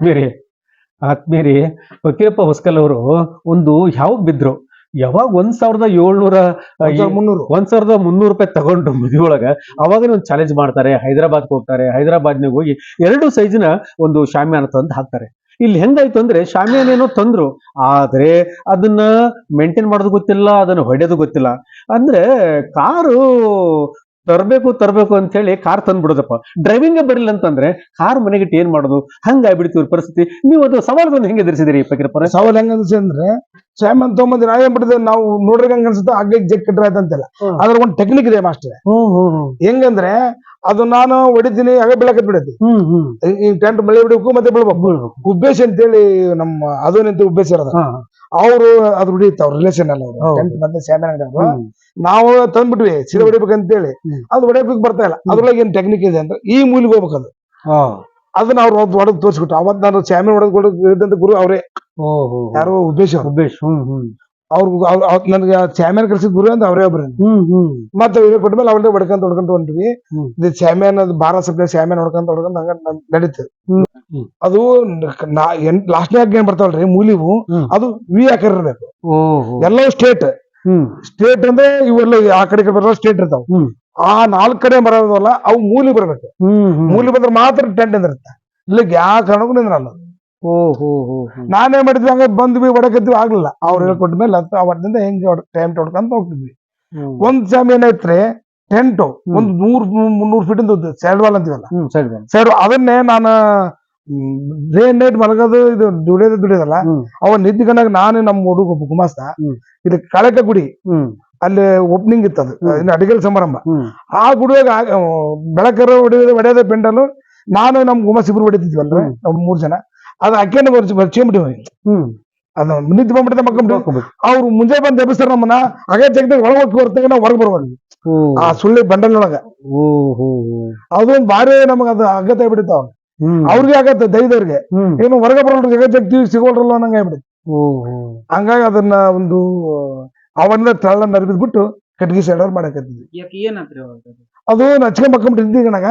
ಆತ್ಮೀರಿ ಆತ್ಮೀಯರಿ ಫಕೀರಪ್ಪ ಹೊಸ್ಕಲ್ ಅವರು ಒಂದು ಯಾವಾಗ ಬಿದ್ರು? ಯಾವಾಗ ಒಂದ್ ಸಾವಿರದ ಏಳ್ನೂರ ಮುನ್ನೂರು. ಒಂದ್ ಸಾವಿರದ ಮುನ್ನೂರು ರೂಪಾಯಿ ತಗೊಂಡು ಒಳಗ ಅವಾಗ ಒಂದು ಚಾಲೆಂಜ್ ಮಾಡ್ತಾರೆ ಹೈದರಾಬಾದ್ ಹೋಗ್ತಾರೆ ಹೈದರಾಬಾದ್ನಾಗ ಹೋಗಿ ಎರಡು ಸೈಜ್ನ ಒಂದು ಶಾಮಿಯಾನ ತಂದು ಹಾಕ್ತಾರೆ. ಇಲ್ಲಿ ಹೆಂಗಾಯ್ತು ಅಂದ್ರೆ ಶಾಮಿಯಾನ ಏನೋ ತಂದ್ರು ಆದ್ರೆ ಅದನ್ನ ಮೇಂಟೈನ್ ಮಾಡೋದು ಗೊತ್ತಿಲ್ಲ ಅದನ್ನ ಹೊಡೆಯೋದು ಗೊತ್ತಿಲ್ಲ. ಅಂದ್ರೆ ಕಾರು ತರಬೇಕು ತರಬೇಕು ಅಂತ ಹೇಳಿ ಕಾರ್ ತಂದ್ಬಿಡೋದಪ್ಪ ಡ್ರೈವಿಂಗ್ ಬರಲಿಲ್ಲ ಅಂತಂದ್ರೆ ಕಾರ್ ಮನೆಗೆ ಏನ್ ಮಾಡೋದು? ಹಂಗ ಆಗ್ಬಿಡ್ತೀವಿ ಇವ್ರ ಪರಿಸ್ಥಿತಿ. ನೀವು ಅದು ಸವಾಲುಗಳನ್ನು ಹೆಂಗೆ ಎದುರಿಸಿದಿರಿ ಸವಾಲ್ ಹೆಂಗ ಅನ್ಸಿ ಅಂದ್ರೆ ಸ್ಯಾಮನ್ ತೊಗೊಂಬಂದ್ರೆ ನಾವ್ ನಾವು ನೋಡ್ರಿ ಹಂಗ ಅನ್ಸುತ್ತೆ ಹಗ್ಗ ಜಗ್ ಕಟ್ರ ಅಂತಲ್ಲ. ಅದ್ರ ಒಂದ್ ಟೆಕ್ನಿಕ್ ಇದೆ ಮಾಸ್ಟರ್. ಹೆಂಗಂದ್ರೆ ಅದು ನಾನು ಹೊಡಿತೀನಿ ಹಾಗೆ ಬೆಳಕತ್ ಬಿಡತಿ ಈ ಟೆಂಟ್ ಮಳೆ ಬಿಡಬೇಕು ಮತ್ತೆ ಬಿಡ್ಬೇಕು. ಅಂತ ಹೇಳಿ ನಮ್ಮ ಅದು ನಿಂತ ಉದ್ದೇಶ ಇರೋದ. ಅವ್ರು ಅದು ಅವ್ರ ರಿಲೇಷನ್ ಅಲ್ಲ ಅವರು. ಟೆಂಟ್ ಮತ್ತೆ ಸ್ಯಾಮನ್. ನಾವು ತಂದ್ಬಿಟ್ವಿ ಸೀರೆ ಹೊಡಿಬೇಕಂತೇಳಿ. ಹೇಳಿ ಅದು ಹೊಡಿಯಬೇಕು ಬರ್ತಾ ಇಲ್ಲ. ಅದ್ರೊಳಗೆ ಏನ್ ಟೆಕ್ನಿಕ್ ಇದೆ ಅಂದ್ರೆ ಈ ಮೂಲಿಗೆ ಹೋಗ್ಬೇಕು ಅದು. ಅದನ್ನ ಅವ್ರು ಹೊಡೆದು ತೋರಿಸ್ಬಿಟ್ಟು ಅವತ್ ನಾನು ಚಾಮಿನ ಹೊಡೆದು ಕೊಡೋದಂತ ಗುರು ಅವರೇ. ಯಾರೋ ಉದ್ದೇಶ. ಹ್ಮ್ ಅವ್ರು ನನ್ಗೆ ಚಾಮಿಯನ್ ಕಳ್ಸಿದ್ ಗುರು ಅಂತ ಅವರೇ ಒಬ್ರು ಮತ್ತೆ ಇವ್ರಿಗೆ ಕೊಟ್ಟ ಮೇಲೆ ಅವ್ರನ್ನ ಹೊಡ್ಕೊಂತ ಹೊಡ್ಕೊಂತ ಹೊಂಟಿವಿ. ಇದು ಚಾಮಿಯನ್ ಅದು ಭಾರತ ಸಪ್ಲೈ ಚಾಮಿಯನ್ ಹೊಡ್ಕೊಂತ ಹೊಡ್ಕೊಂತ ಹಂಗ ನಡೀತ. ನಡೀತದೆ ಅದು ಲಾಸ್ಟ್ ಲಾಸ್ಟ್ನ್ಯಾಗ ಏನ್ ಬರ್ತಾವಲ್ರಿ ಮೂಲಿವು. ಅದು ವಿ ಆಕಾರ ಇರ್ಬೇಕು. ಎಲ್ಲವೂ ಸ್ಟೇಟ್ ಸ್ಟೇಟ್ ಅಂದ್ರೆ ಇವೆಲ್ಲ ಆ ಕಡೆ ಕಡೆ ಬರೋ ಸ್ಟೇಟ್ ಇರ್ತಾವ. ಆ ನಾಲ್ಕಡೆ ಕಡೆ ಬರೋದಲ್ಲ ಅವು ಮೂಲಿ ಬರ್ಬೇಕು. ಮೂಲಿ ಬಂದ್ರೆ ಮಾತ್ರ ಟೆಂಟ್ ನಿಂದಿರುತ್ತೆ. ಇಲ್ಲ ಯಾವ ಕಾರಣಕ್ಕೂ ನಿಂದ್ರಲ್ಲ. ನಾನೇ ಮಾಡಿದ್ವಿ ಹಂಗ ಬಂದ್ವಿ ಹೊಡಕತ್ವಿ ಆಗ್ಲಿಲ್ಲ. ಅವ್ರು ಹೇಳ್ಕೊಟ್ಟ ಮೇಲೆ ಹತ್ತು ಅವತ್ತಿಂದ ಹೆಂಗೆ ಟೈಮ್ ಹೊಡ್ಕೊಂತ ಹೋಗ್ತಿದ್ವಿ. ಒಂದ್ ಸಮಯ ಏನೈತ್ರಿ ಟೆಂಟ್ ಒಂದ್ ನೂರ್ ಮುನ್ನೂರ್ ಫೀಟ್ ಇಂದ ಸೈಡ್ ವಾಲ್ ಅಂತೀವಲ್ಲ. ಸೈಡ್ ಅದನ್ನೇ ನಾನು ಡೇ ನೈಟ್ ಮಲಗೋದು ಇದು ದುಡಿಯೋದು ದುಡಿಯೋದಲ್ಲ ಅವ ನಿದ್ದಿಗನಾಗ ನಾನು ನಮ್ಮ ಹುಡುಗ ಗುಮಾಸ್ತ. ಇದು ಕಳಕ ಗುಡಿ. ಅಲ್ಲಿ ಓಪನಿಂಗ್ ಇತ್ತು ಅದು. ಇನ್ನು ಅಡಿಗೆಲ್ ಸಮಾರಂಭ. ಆ ಗುಡಿಯಾಗ ಬೆಳಕರ ಹೊಡೆಯೋದು ಹೊಡೆಯೋದ ಪೆಂಡಲು ನಾನು ನಮ್ ಗುಮಾಸ್ ಇಬ್ರು ಹೊಡಿತಿದ್ವಲ್ರಿ ನಮ್ ಮೂರ್ ಜನ. ಅದು ಅಕ್ಕೇನೆ ಬರ್ಚಿ ಬರ್ಚಿಬಿಟ್ಟಿವಿ ಹ್ಮ್. ಅದು ನಿಂತು ಬಂದ್ಬಿಟ್ಟೆ ಮಕ್ಕಳು. ಅವ್ರು ಮುಂಜೆ ಬಂದ್ ಎಬ್ಬಿಸ್ತಾರ ನಮ್ಮನ್ನ ಹಾಗೆ ಜಗದಾಗ ಒಳಗೆ ಹೋಗಿ ಬರ್ತಾಗ ನಾವು ಹೊರಗೆ ಬರ್ಬಾರ್ದು ಆ ಸುಳ್ಳಿ ಬಂಡಲೊಳಗ ಒಳಗ ಅದು ಹೋ ಹೋ. ಭಾರಿ ನಮಗ ಅದು ಅಗತ್ಯ ಹ್ಮ್. ಅವ್ರಿಗೆ ಆಗತ್ತೆ ದೈದವ್ರಿಗೆ ಏನು ಹೊರಗೆ ಬರೋಲ್ರಿ ಜಗತ್ ಜಗ್ತೀವಿ ಸಿಗೋಲ್ರಲ್ಲ ಅನ್ನಂಗ ಆಗ್ಬಿಡುತ್ತೆ ಹಂಗಾಗಿ ಅದನ್ನ ಒಂದು ಅವನ್ನ ತಳ್ಳ ನರಿಬಿದ್ಬಿಟ್ಟು ಕಟ್ಗಿ ಸೈಡ್ ಅವ್ರು ಮಾಡಕತ್ತಿದ್ವಿ ಅದು? ಅದು ನಚ್ಕೆ ಇವ್ರ ನನಗ.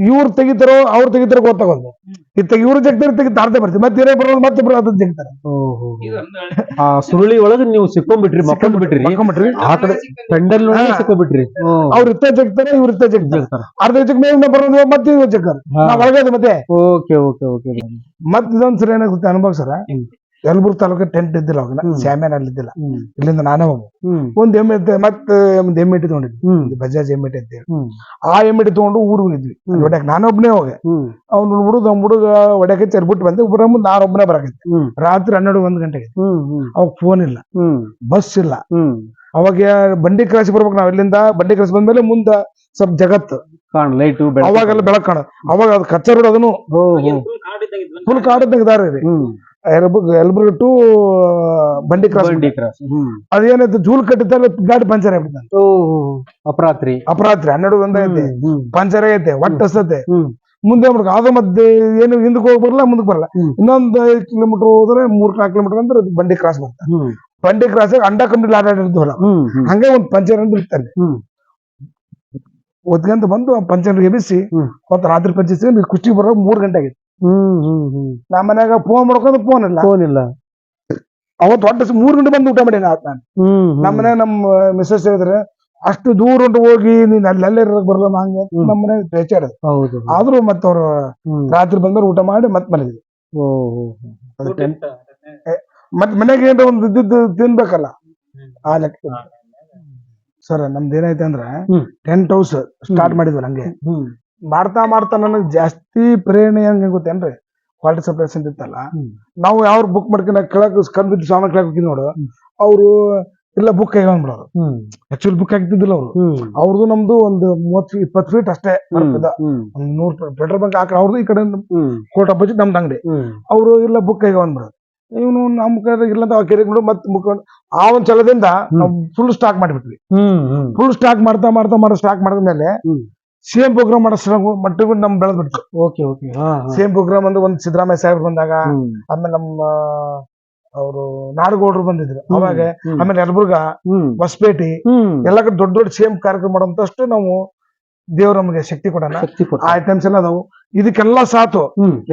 ಇವ್ರು ತೆಗಿತಾರೋ ಅವ್ರು ತೆಗಿತಾರೋ ಗೊತ್ತಾಗಲ್ಲ ಇತ್ತ ಇವ್ರು ಜಗ್ತಾರೆ ತೆಗಿತ ಅರ್ಧ ಬರ್ತೀವಿ. ಮತ್ತೆ ಇರೇ ಬರೋದು ಮತ್ತೆ ಬರೋ ಅದನ್ನ ಜಗ್ತಾರೆ. ಆ ಸುರುಳಿ ಒಳಗ ನೀವು ಸಿಕ್ಕೊಂಡ್ಬಿಟ್ರಿ ಮಕ್ಕೊಂಡ್ಬಿಟ್ರಿ. ಬಿಟ್ರಿ ಮಕ್ಕೊಂಬಿಟ್ರಿ ಆ ಕಡೆ ಪೆಂಡಲ್ ಒಳಗೆ. ಸಿಕ್ಕೊಂಡ್ಬಿಟ್ರಿ. ಅವ್ರ ಇತ್ತ ಜಗ್ತಾರೆ ಇವ್ರ ಇತ್ತ ಜಗ್ತಾರೆ. ಅರ್ಧ ಜಗ್ ಮೇಲೆ ಬರೋದು ಮತ್ತೆ ಇವ್ರು ಜಗ್ತಾರೆ. ನಾವ್ ಒಳಗದೆ ಮತ್ತೆ. Okay okay okay. ಮತ್ತೆ ಇದೊಂದ್ ಸರಿ ಏನಾಗುತ್ತೆ ಅನುಭವ ಸರ. ಯಲಬುರ್ಗ ತಾಲೂಕ ಟೆಂಟ್ ಇದ್ದಿಲ್ಲ ಅವಾಗ. ಸ್ಯಾಮ್ಯಾನ್ ಅಲ್ಲಿ ಇದ್ದಿಲ್ಲ ಇಲ್ಲಿಂದ ನಾನೇ ಹೋಗು ಒಂದ್ ಎಮ್ಮೆ ಇದ್ದೆ ಮತ್ತೆ ಒಂದ್ ಎಮ್ಮೆ ಇಟ್ಟು ತಗೊಂಡಿದ್ವಿ ಬಜಾಜ್ ಎಮ್ಮೆ ಇಟ್ಟು ಹೇಳಿ ಆ ಎಮ್ಮೆ ಇಟ್ಟು ತಗೊಂಡು ಊರಿಗೆ ಹೋಗಿದ್ವಿ. ಒಡ್ಯಾಕ ನಾನೊಬ್ನೇ ಹೋಗಿ ಅವ್ನು ಹುಡುಗ ಅವ್ನ ಹುಡುಗ ಹೊಡ್ಯಾಕ ಚರ್ಬಿಟ್ಟು ಬಂದೆ ಒಬ್ಬರ ಮುಂದೆ ನಾನೊಬ್ಬನೇ ಬರಾಕೈತಿ ರಾತ್ರಿ ಹನ್ನೆರಡು ಒಂದ್ ಗಂಟೆಗೆ. ಅವಾಗ ಫೋನ್ ಇಲ್ಲ. ಬಸ್ ಇಲ್ಲ. ಅವಾಗ ಬಂಡಿ ಕ್ರಾಸ್ ಬರ್ಬೇಕು ನಾವ್ ಇಲ್ಲಿಂದ. ಬಂಡಿ ಕ್ರಾಸ್ ಬಂದ್ಮೇಲೆ ಮುಂದ ಸ್ವಲ್ಪ ಜಗತ್ತು. ಕಾಣ್ ಲೈಟು ಅವಾಗೆಲ್ಲ ಬೆಳಕ್ ಕಾಣ ಅವಾಗ ಅದು ಕಚ್ಚಾ ರೋಡ್ ಅದನ್ನು? ಫುಲ್ ಕಾಡಿದ್ದಂಗೆ ದಾರಿ Yelburga to Bandi cross Bandi cross hmm. ಅದೇನೈತೆ ಜೂಲ್ ಕಟ್ಟಿದ್ದಾಗ ಗಾಡಿ ಪಂಚರ್ ಆಗ್ಬಿಡ್ತಾನೆ ಓ ಅಪರಾತ್ರಿ. ಅಪರಾತ್ರಿ ಹನ್ನೆರಡು ಗಂಟೆ ಐತೆ. ಪಂಚರ್ ಆಗೈತೆ ಒಟ್ಟು ಹಸತೆ ಮುಂದೆ ಮಾಡ್ಬೇಕು ಅದು ಮತ್ತೆ ಏನು ಹಿಂದಕ್ಕೆ ಹೋಗಿ ಬರಲ್ಲ ಮುಂದಕ್ಕೆ ಬರಲ್ಲ. ಇನ್ನೊಂದ್ ಐದ್ ಕಿಲೋಮೀಟರ್ ಹೋದ್ರೆ ಮೂರ್ ನಾಲ್ಕು ಕಿಲೋಮೀಟರ್ ಅಂದ್ರೆ ಬಂಡಿ ಕ್ರಾಸ್ ಬರ್ತದೆ ಬಂಡಿ ಕ್ರಾಸ್ ಅಂಡ ಹ್ಮ್ ಹ್ಮ್. ಹಂಗೆ ಒಂದ್ ಪಂಚರ್ ಅಂತ ಇರ್ತಾನೆ ಒದ್ಗಂತ ಬಂದು ಪಂಚರ್ ಎಬ್ಬಿಸಿ ಮತ್ತೆ ರಾತ್ರಿ ಪಂಚಿಸಿ ಕುಸ್ತಿ ಬರೋ ಮೂರ್ ಗಂಟೆ ಆಗಿತ್ತು ಹ್ಮ್ ಹ್ಮ್ ಹ್ಮ್. ನಮ್ಮ ಮನ್ಯಾಗ ಫೋನ್ ಮಾಡ್ಕೊಂಡು ಫೋನ್ ಇಲ್ಲ. ಫೋನ್ ಇಲ್ಲ. ಅವತ್ತು ದೊಡ್ಡ ಮೂರ್ ಗಂಟೆ ಬಂದು ಊಟ ಮಾಡಿ ನಾನು. ಹ್ಮ್ ನಮ್ಮ ಮನ್ಯಾಗ ನಮ್ಮ ಮಿಸ್ಸಸ್ ಹೇಳಿದ್ರೆ ಅಷ್ಟು ದೂರ ಉಂಟು ಹೋಗಿ ನೀನ್ ಅಲ್ಲಿ ಅಲ್ಲೇ ಇರಕ್ ಬರಲ್ಲ ಹಂಗೆ. ನಮ್ಮ ಮನೆ ಬೇಚಾರ ಹೌದು. ಆದ್ರೂ ಮತ್ತೆ ಅವ್ರು ರಾತ್ರಿ ಬಂದ್ರೆ ಊಟ ಮಾಡಿ ಮತ್ ಮಲಗಿದ್ವಿ ಓ? ಮತ್ ಮನೆಗೆ ಏನ್ರ ಒಂದು ಇದ್ದಿದ್ದು ತಿನ್ಬೇಕಲ್ಲ. ಆ ಲೆಕ್ಕ. ಸರ್ ನಮ್ದು ಏನೈತೆ ಅಂದ್ರೆ ಹ್ಮ್. ಟೆಂಟ್ ಹೌಸ್ ಸ್ಟಾರ್ಟ್ ಮಾಡಿದ್ವಲ್ಲ ನಂಗೆ ಹ್ಮ್. ಮಾಡ್ತಾ ಮಾಡ್ತಾ ನನಗೆ ಜಾಸ್ತಿ ಪ್ರೇರಣೆ ಹೆಂಗ್ ಗೊತ್ತೇನ್ರಿ ಕ್ವಾಲಿಟಿ ಸಪ್ಲೈಸ್ ಅಂತ ಇತ್ತಲ್ಲ ನಾವು ಯಾವ ಬುಕ್ ಮಾಡ್ಕೊಂಡು ಕೆಳಕ್ ಕಂದ್ ಸಾಮಾನು ಕೆಳಕ್ ನೋಡು. ಅವರು ಇಲ್ಲ ಬುಕ್ ಕೈ ಹ್ಮ್. ಆಕ್ಚುಲಿ ಬುಕ್ ಹಾಕ್ತಿದ್ದಿಲ್ಲ ಅವರು. ಅವ್ರದ್ದು ನಮ್ದು ಒಂದು ಮೂವತ್ ಇಪ್ಪತ್ತು ಫೀಟ್ ಅಷ್ಟೇ ಒಂದ್ ನೂರ್ ಪೆಟ್ರೋಲ್ ಬಂಕ್ ಹಾಕ ಅವ್ರದ್ದು ಈ ಕಡೆ ಕೋರ್ಟ್ ಕೋಟ್ ಅಪೋಸಿಟ್ ನಮ್ದು ಅಂಗಡಿ. ಅವರು ಇಲ್ಲ ಬುಕ್ ಕೈ ಬಂದ್ಬಿಡೋದು ಇವನು ನಮ್ ಕಡೆ ಇಲ್ಲ ಅಂತ ಕೆರೆಗಳು ಮತ್ತೆ ಮುಕ್ಕೊಂಡು ಆ ಒಂದ್ ಚಲದಿಂದ ನಾವು ಫುಲ್ ಸ್ಟಾಕ್ ಮಾಡಿಬಿಟ್ವಿ. ಫುಲ್ ಸ್ಟಾಕ್ ಮಾಡ್ತಾ ಮಾಡ್ತಾ ಮಾಡೋ ಸ್ಟಾಕ್ ಮಾಡಿದ್ಮೇಲೆ. ಸೇಮ್ ಪ್ರೋಗ್ರಾಮ್ ಮಾಡೋ ಮಟ್ಟಿಗೂ ನಮ್ ಬೆಳೆದ್ಬಿಡ್ತು ಓಕೆ ಓಕೆ ಹಾ ಹಾ. ಸೇಮ್ ಪ್ರೋಗ್ರಾಮ್ ಅಂದ್ರೆ ಒಂದ್ ಸಿದ್ದರಾಮಯ್ಯ ಸಾಹೇಬ್ರು ಬಂದಾಗ ಆಮೇಲೆ ನಮ್ಮ ಅವರು ನಾಡಗೌಡರು ಬಂದಿದ್ರು. ಅವಾಗ ಆಮೇಲೆ ಯಲಬುರ್ಗ ಹೊಸಪೇಟಿ ಎಲ್ಲ ಕಡೆ ದೊಡ್ಡ ದೊಡ್ಡ ಸೇಮ್ ಕಾರ್ಯಕ್ರಮ ಮಾಡುವಂತಷ್ಟು ನಾವು ದೇವ್ರ ನಮಗೆ ಶಕ್ತಿ ಕೊಡೋಣ. ಐಟಮ್ಸ್ ಎಲ್ಲ ಅದಾವು ಇದಕ್ಕೆಲ್ಲ ಸಾತು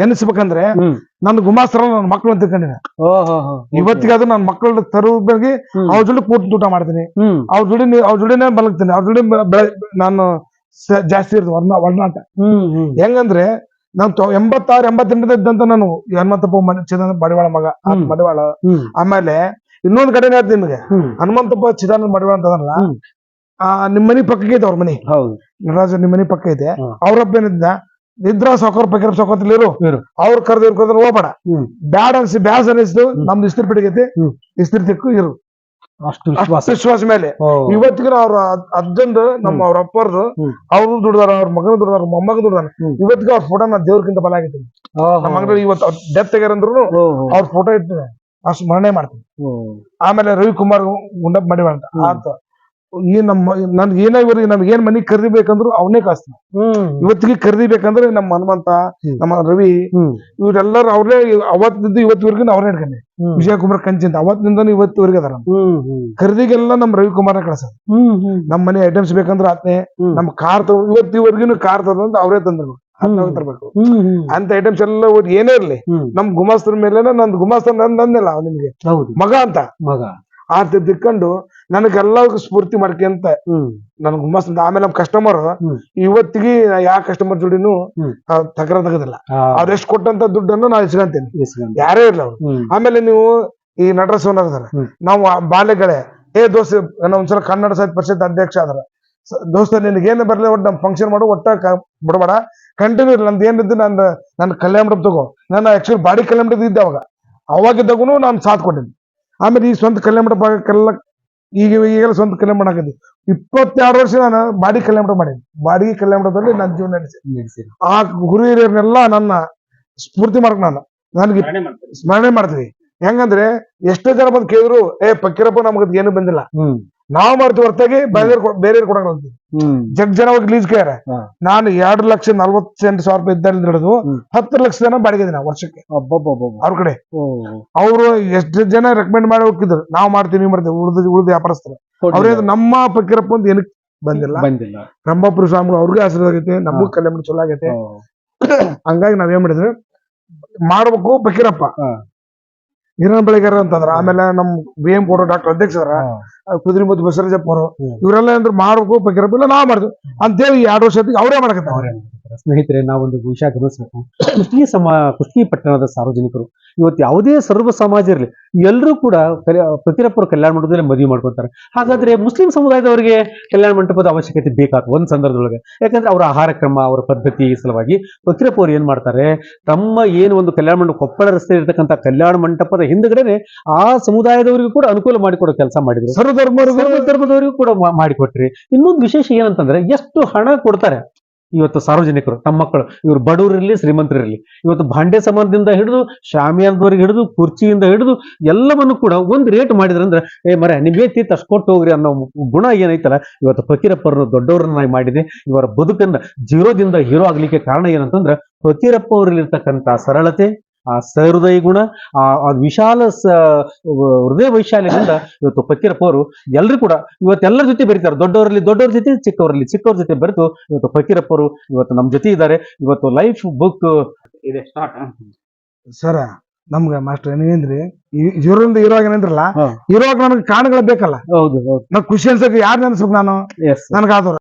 ಎನಿಸ್ಬೇಕಂದ್ರೆ ನನ್ನ ಗುಮಾಸ್ತರ ನನ್ನ ಮಕ್ಕಳು ಅಂತ ಕಂಡಿನಿ ಇವತ್ತಿಗೆ ಅದು ನನ್ನ ಮಕ್ಕಳ ತರುವಾಗಿ ಹ್ಮ್. ಅವ್ರ ಜೋಡಿ ಪೂರ್ತಿ ಊಟ ಮಾಡ್ತೀನಿ. ಅವ್ರ ಜೋಡಿ ಅವ್ರ ಜೋಡಿನೇ ಬಲಗ್ತೀನಿ ಅವ್ರ ಜೋಡಿ ನಾನು ಜಾಸ್ತಿ ಇರ್ತದೆ ವರ್ಣ ವರ್ಣಾಟ ಹೆಂಗಂದ್ರೆ ನಾನು ಎಂಬತ್ತಾರು ಎಂಬತ್ತೆಂಟದ ಇದ್ದಂತ ನಾನು ಹನುಮಂತಪ್ಪ ಚಿದಾನಂದ ಮಡಿವಾಳ ಮಗ ಮಡಿವಾಳ. ಆಮೇಲೆ ಇನ್ನೊಂದ್ ಕಡೆ ಹೇಳ್ತೀನಿ ನಿಮಗೆ. ಹನುಮಂತಪ್ಪ ಚಿದಾನಂದ ಮಡಿವಾಳ ಅಂತ ಅದಲ್ಲ ಹ್ಮ್. ಆ ನಿಮ್ ಮನಿ ಪಕ್ಕಕ್ಕೆ ಐತೆ ಅವ್ರ ಮನಿ. ಹೌದು. ನಟರಾಜ ನಿಮ್ ಮನಿ ಪಕ್ಕ ಐತೆ. ಅವ್ರಪ್ಪ ಏನಿದ್ದ ನಿದ್ರಾ ಸೌಕರ್ ಪಕೀರ್ ಇರು. ಅವ್ರ ಕರ್ದು ಇವ್ರ ಹೋಗ್ಬೇಡ. ಬ್ಯಾಡ್ ಅನ್ಸಿ ಬ್ಯಾಸ್ ಅನಿಸ್ತು ನಮ್ದು ಇಸ್ತಿರ್ ಪಿಡಿಗೈತಿ ಇಸ್ತ್ರಿ ತಿಕ್ಕು ಇರು. ಅಷ್ಟು ವಿಶ್ವಾಸ. ಮೇಲೆ. ಇವತ್ತಿಗೂ ಅವ್ರ ಅಜ್ಜಂದು ನಮ್ಮ ಅವ್ರ ಅಪ್ಪರ್ದು. ಅವ್ರು ದುಡ್ದಾರ ಅವ್ರ ಮಗನ ದುಡ್ದಾರ ಮೊಮ್ಮಗ ದುಡ್ದಾರ. ಹ್ಮ್. ಇವತ್ತಿಗೂ ಅವ್ರ ಫೋಟೋ ನಾ ದೇವ್ರಕ್ಕಿಂತ ಬಲ ಆಗಿದ್ದೀನಿ ನಮ್ಮ ಮಗನ ಇವತ್ತು ಡೆತ್ ತೆಗ್ಯಾರಂದ್ರು ಅವ್ರ ಫೋಟೋ ಇಟ್ಟಿದೆ ಅಷ್ಟು ಸ್ಮರಣೆ ಮಾಡ್ತೀನಿ. ಆಮೇಲೆ ರವಿಕುಮಾರ್ ಗುಂಡಪ್ಪ ಮಾಡಿ ಅಂತ. ಆತ. ಈ ನಮ್ಮ ನನ್ಗೆ ಏನೇ ಇವ್ರಿ ನಮ್ಗೆ ಏನ್ ಮನಿ ಖರೀದಿಬೇಕಂದ್ರು ಅವನೇ ಕಾಸ್ತಾನ. ಇವತ್ತಿಗೆ ಇವತ್ತಿಗೆ ಖರೀದಿಬೇಕಂದ್ರೆ ನಮ್ಮ ಹನುಮಂತ ನಮ್ಮ ರವಿ ಇವ್ರೆಲ್ಲರೂ ಅವ್ರೇ ಅವತ್ತಿದ್ದು ಇವತ್ತಿವರೆಗೂ ಅವ್ರೇ ಹಿಡ್ಕೊಂಡೆ ವಿಜಯಕುಮಾರ್ ವಿಜಯ ಕುಮಾರ್ ಕಂಚಿಂತ ಅವತ್ತಿನಿಂದ ಇವತ್ತಿವರೆಗೆ ಅದಾರ ನಮ್ ಖರೀದಿಗೆಲ್ಲ ನಮ್ಮ ರವಿಕುಮಾರ್ನ ಕಳ್ಸ ಹ್ಮ್ ನಮ್ ಮನೆ ಐಟಮ್ಸ್ ಬೇಕಂದ್ರೆ ಆತ್ನೆ ನಮ್ ಕಾರ್ ತಗೋ ಇವತ್ತಿವರೆಗೂ ಕಾರ್ ತಗೊಂಡ್ ಅವರೇ ತಂದ್ರು ಹ್ಮ್. ತರಬೇಕು. ಅಂತ ಐಟಮ್ಸ್ ಎಲ್ಲ ಏನೇ ಇರ್ಲಿ ನಮ್ ಗುಮಾಸ್ತರ ಮೇಲೆ ನಂದು ಗುಮಾಸ್ತರ ನಂದಲ್ಲ ನಿಮ್ಗೆ ಹೌದು. ಮಗ ಅಂತ. ಮಗ. ಆರ್ತಿ ದಿಕ್ಕೊಂಡು ನನಗೆಲ್ಲರಿಗೂ ಸ್ಫೂರ್ತಿ ಮಾಡ್ಕೊಂತ ನನ್ಗ ನನ್ ಗುಮಾಸ್ತ ಆಮೇಲೆ ನಮ್ ಕಸ್ಟಮರ್. ಇವತ್ತಿಗೆ ಯಾವ ಕಸ್ಟಮರ್ ಜೋಡಿನೂ ತಗರ ತಕರ ತೆಗದಿಲ್ಲ ಅವ್ರ ಎಷ್ಟು ಕೊಟ್ಟಂತ ದುಡ್ಡನ್ನು ನಾವು ಇಸ್ಕೊಂತೀನಿ ಯಾರೇ ಇರ್ಲಿ ಅವ್ರು. ಆಮೇಲೆ ನೀವು ಈ ನಟರ ಸೋನರ್ ಹ್ಮ್. ನಾವು ಬಾಲ್ಯಗಳೇ ಏ ದೋಸ್ತ ಒಂದ್ಸಲ ಕನ್ನಡ ಸಾಹಿತ್ಯ ಪರಿಷತ್ ಅಧ್ಯಕ್ಷ ಆದ್ರ. ದೋಸ್ತ ನಿನಗೆ ಏನು ಬರ್ಲಿ ಒಟ್ಟು ನಮ್ ಫಂಕ್ಷನ್ ಮಾಡು ಒಟ್ಟ ಬಿಡಬೇಡ. ಕಂಟಿನ್ಯೂ ನಂದು ಏನಿದ್ದು ನಂದು ನನ್ನ ಕಲ್ಯಾಣ ಮಂಟಪ ತಗೋ. ನಾನು ಆಕ್ಚುಲಿ ಬಾಡಿ ಕಲ್ಯಾಣ ಮಂಟಪ ಇದ್ದೆ ಅವಾಗ. ಅವಾಗಿದ್ದಾಗೂ ನಾನು ಸಾಥ್ ಕೊಟ್ಟಿನಿ. ಆಮೇಲೆ ಈ ಸ್ವಂತ ಕಲ್ಯಾಣ ಮಂಟಪ ಆಗಕ್ಕೆಲ್ಲ ಈಗ ಈಗೆಲ್ಲ ಸ್ವಂತ ಕಲ್ಯಾಣ ಮಾಡಕತ್ತೀನಿ ಇಪ್ಪತ್ತೆರಡು ವರ್ಷ ನಾನು ಬಾಡಿ ಕಲ್ಯಾಣ ಮಾಡೀನಿ ಬಾಡಿಗೆ ಕಲ್ಯಾಣದಲ್ಲಿ ನನ್ನ ಜೀವನ ನಡೆಸಿ ಆ ಗುರು ಹಿರಿಯರನ್ನೆಲ್ಲ ನನ್ನ ಸ್ಫೂರ್ತಿ ಮಾಡಕ್ ನಾನು. ನನಗೆ ಸ್ಮರಣೆ ಮಾಡ್ತೀವಿ. ಹೆಂಗಂದ್ರೆ ಎಷ್ಟೋ ಜನ ಬಂದು ಕೇಳಿದ್ರು ಏ ಪಕ್ಕಿರಪ್ಪ ನಮ್ಗೆ ಏನು ಬಂದಿಲ್ಲ. ಹ್ಮ್. ನಾವು ಮಾಡ್ತೀವಿ ಹೊರತಾಗಿ ಬೇರೆ ಬೇರೆ ಕೊಡಂಗ್ ಅಂತೀವಿ ಹ್ಮ್. ಜಗ್ ಜನ ಹೋಗಿ ಲೀಸ್ ಹಾ. ನಾನು ಎರಡು ಲಕ್ಷ ನಲ್ವತ್ತೆಂಟು ಸಾವಿರ ರೂಪಾಯಿ ಇದ್ದಲ್ಲಿ ಹಿಡಿದು. ಹತ್ತು ಲಕ್ಷ ಜನ ಬಾಡಿಗೆ ದಿನ ವರ್ಷಕ್ಕೆ. ಅವ್ರ ಕಡೆ. ಅವರು ಎಷ್ಟು ಜನ ರೆಕಮೆಂಡ್ ಮಾಡಿ ಹೋಗಿದ್ರು ನಾವು ಮಾಡ್ತೀವಿ ನೀವು ಮಾಡ್ತೀವಿ ಉಳಿದ ಉಳಿದ ವ್ಯಾಪಾರಸ್ಥರು. ಅವ್ರೇ ನಮ್ಮ ಪಕ್ಕಿರಪ್ಪ ಅಂತ ಏನಕ್ಕೆ ಬಂದಿಲ್ಲ? ಬಂದಿಲ್ಲ. ರಂಭಾಪುರ ಸ್ವಾಮಿಗಳು ಅವ್ರಿಗೆ ಆಗೈತೆ ನಮಗೂ ಕಲ್ಯಾಣ ಚಲೋ ಆಗೈತೆ. ಹಂಗಾಗಿ ನಾವೇನ್ ಮಾಡಿದ್ರೆ ಮಾಡ್ಬೇಕು ಫಕೀರಪ್ಪ. ಹಿರಣ ಬೆಳಗಾರ ಅಂತಂದ್ರ ಆಮೇಲೆ ನಮ್ ಬಿ ಎಂ ಕೋಟ ಡಾಕ್ಟರ್ ಅಧ್ಯಕ್ಷರ. ಕುದುರೆ ಮುದ್ದು ಬಸವರಾಜಪ್ಪ ಅವರು. ಇವರೆಲ್ಲ ಅಂದ್ರೆ ಮಾಡ್ಬೇಕು ಫಕೀರಪ್ಪ ಇಲ್ಲ ನಾವ್ ಮಾಡಿದ್ವಿ ಅಂತೇಳಿ ಎರಡು ವರ್ಷ ಅವರೇ ಮಾಡಕತ್ತ ಅವ್ರೇ ಮಾಡ್ತಾರೆ. ಸ್ನೇಹಿತರೆ ನಾವೊಂದು ವಿಷಯ ಗಮನಿಸಬೇಕು. ಕುಷ್ಟಗಿ ಸಮ ಕುಷ್ಟಗಿ ಪಟ್ಟಣದ ಸಾರ್ವಜನಿಕರು ಇವತ್ತು ಯಾವುದೇ ಸರ್ವ ಸಮಾಜ ಇರಲಿ ಎಲ್ಲರೂ ಕೂಡ ಫಕೀರಪ್ಪರ ಕಲ್ಯಾಣ ಮಂಟಪದಲ್ಲಿ ಮದುವೆ ಮಾಡ್ಕೊತಾರೆ. ಹಾಗಾದ್ರೆ ಮುಸ್ಲಿಂ ಸಮುದಾಯದವರಿಗೆ ಕಲ್ಯಾಣ ಮಂಟಪದ ಅವಶ್ಯಕತೆ ಬೇಕಾಗ್ತದೆ ಒಂದ್ ಸಂದರ್ಭದೊಳಗೆ. ಯಾಕಂದ್ರೆ ಅವರ ಆಹಾರ ಕ್ರಮ ಅವರ ಪದ್ಧತಿ ಸಲುವಾಗಿ ಫಕೀರಪ್ಪ ಅವ್ರು ಏನ್ ಮಾಡ್ತಾರೆ ತಮ್ಮ ಏನು ಒಂದು ಕಲ್ಯಾಣ ಮಂಟಪ ಕೊಪ್ಪಳ ರಸ್ತೆ ಇರತಕ್ಕಂತ ಕಲ್ಯಾಣ ಮಂಟಪದ ಹಿಂದ್ಗಡೆ ಆ ಸಮುದಾಯದವರಿಗೂ ಕೂಡ ಅನುಕೂಲ ಮಾಡಿಕೊಡೋ ಕೆಲಸ ಮಾಡಿದ್ರು. ಧರ್ಮದವರಿಗೂ ಕೂಡ ಮಾಡಿಕೊಟ್ರಿ. ಇನ್ನೊಂದು ವಿಶೇಷ ಏನಂತಂದ್ರೆ, ಎಷ್ಟು ಹಣ ಕೊಡ್ತಾರೆ? ಇವತ್ತು ಸಾರ್ವಜನಿಕರು, ತಮ್ಮ ಮಕ್ಕಳು. ಇವರು ಬಡವರಿರ್ಲಿ, ಶ್ರೀಮಂತರಿರ್ಲಿ. ಇವತ್ತು ಭಾಂಡೆ ಸಮಾನದಿಂದ ಹಿಡಿದು ಶಾಮಿಯಾನದವರೆಗೆ ಹಿಡಿದು, ಕುರ್ಚಿಯಿಂದ ಹಿಡಿದು, ಎಲ್ಲವನ್ನು ಕೂಡ ಒಂದು ರೇಟ್ ಮಾಡಿದ್ರಂದ್ರೆ, ಏ ಮರ ನಿಮ್ಗೆ ತೀರ್ಥ ಅಷ್ಟು ಕೊಟ್ಟು ಹೋಗ್ರಿ ಅನ್ನೋ ಗುಣ ಏನೈತಲ್ಲ? ಇವತ್ತು ಫಕೀರಪ್ಪರನ್ನು ದೊಡ್ಡವರನ್ನಾಗಿ ಮಾಡಿದೆ. ಇವರ ಬದುಕನ್ನ ಜೀರೋದಿಂದ ಹೀರೋ ಆಗ್ಲಿಕ್ಕೆ ಕಾರಣ ಏನಂತಂದ್ರೆ, ಫಕೀರಪ್ಪ ಅವರಲ್ಲಿರ್ತಕ್ಕಂಥ ಸರಳತೆ ಆ ಸಹೃದಯ ಗುಣ ಆ ವಿಶಾಲ ಸ ಹೃದಯ ವೈಶಾಲ್ಯದಿಂದ ಇವತ್ತು ಫಕೀರಪ್ಪ ಅವರು ಎಲ್ಲರೂ ಕೂಡ ಇವತ್ತೆಲ್ಲರ ಜೊತೆ ಬೆರೀತಾರೆ. ದೊಡ್ಡವರಲ್ಲಿ ದೊಡ್ಡವ್ರ ಜೊತೆ ಚಿಕ್ಕವರಲ್ಲಿ ಚಿಕ್ಕವ್ರ ಜೊತೆ ಬೆರೆತು ಇವತ್ತು ಫಕೀರಪ್ಪ ಅವರು ಇವತ್ತು ನಮ್ಮ ಜೊತೆ ಇದ್ದಾರೆ. ಇವತ್ತು ಲೈಫ್ ಬುಕ್ ಇದೆ. ಸ್ಟಾರ್ಟ್ ಸರ ನಮ್ಗ ಮಾಸ್ಟರ್ ನೀವೇಂದ್ರಿ ಇವರಿಂದ ಇರುವಾಗ ಏನಂದ್ರಲ್ಲ ಇರುವಾಗ ನನಗೆ ಕಾರಣಗಳು ಬೇಕಲ್ಲ. ಹೌದು ಹೌದು. ನಾವ್ ಖುಷಿ ಅನ್ಸಕ್ ಯಾರು ನೆನ್ಸ್ಬೇಕು ನಾನು? ಎಸ್ ನನಗಾದವ್ರು